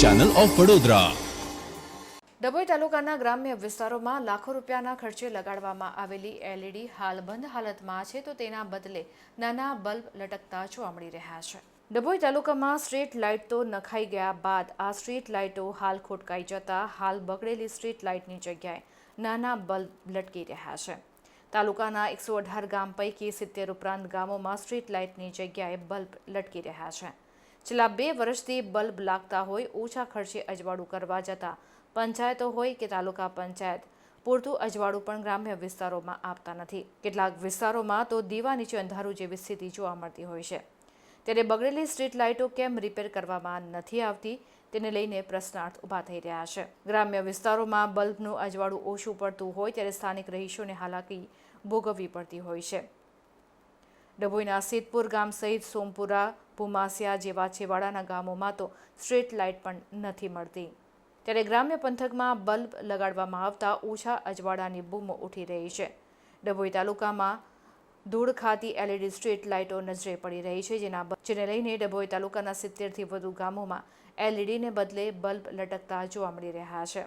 Channel of Vadodara Dabhoi તાલુકાના ગ્રામ્ય વિસ્તારોમાં લાખો રૂપિયાના ખર્ચે લગાડવામાં આવેલી એલઈડી હાલ બંધ હાલતમાં છે, તો તેના બદલે નાના બલ્બ લટકતા જોવા મળી રહ્યા છે. ડભોઈ તાલુકામાં સ્ટ્રીટ લાઇટ તો નખાઈ ગયા બાદ આ સ્ટ્રીટ લાઇટો હાલ ખોટકાઈ જતા હાલ બગડેલી સ્ટ્રીટ લાઇટની જગ્યાએ નાના બલ્બ લટકી રહ્યા છે. તાલુકાના એકસો અઢાર ગામ પૈકી સિત્તેર ઉપરાંત ગામોમાં સ્ટ્રીટ લાઇટની જગ્યાએ બલ્બ લટકી રહ્યા છે. છેલ્લા બે વર્ષથી બલ્બ લાગતા હોય, ઓછા ખર્ચે અજવાળું કરવા જતાં પંચાયતો હોય કે તાલુકા પંચાયત, પૂરતું અજવાળું પણ ગ્રામ્ય વિસ્તારોમાં આપતા નથી. કેટલાક વિસ્તારોમાં તો દીવા નીચે અંધારું જેવી સ્થિતિ જોવા મળતી હોય છે. ત્યારે બગડેલી સ્ટ્રીટ લાઇટો કેમ રિપેર કરવામાં નથી આવતી, તેને લઈને પ્રશ્નાર્થ ઊભા થઈ રહ્યા છે. ગ્રામ્ય વિસ્તારોમાં બલ્બનું અજવાળું ઓછું પડતું હોય, ત્યારે સ્થાનિક રહીશોને હાલાકી ભોગવવી પડતી હોય છે. ડભોઈના સિદ્ધપુર ગામ સહિત સોમપુરા, ભૂમાસિયા જેવા છેવાડાના ગામોમાં તો સ્ટ્રીટ લાઇટ પણ નથી મળતી. ત્યારે ગ્રામ્ય પંથકમાં બલ્બ લગાડવામાં આવતા ઓછા અજવાળાની બૂમો ઉઠી રહી છે. ડભોઈ તાલુકામાં ધૂળ ખાતી એલઈડી સ્ટ્રીટ લાઇટો નજરે પડી રહી છે, જેના જેને લઈને ડભોઈ તાલુકાના સિત્તેરથી વધુ ગામોમાં એલઈડીને બદલે બલ્બ લટકતા જોવા મળી રહ્યા છે.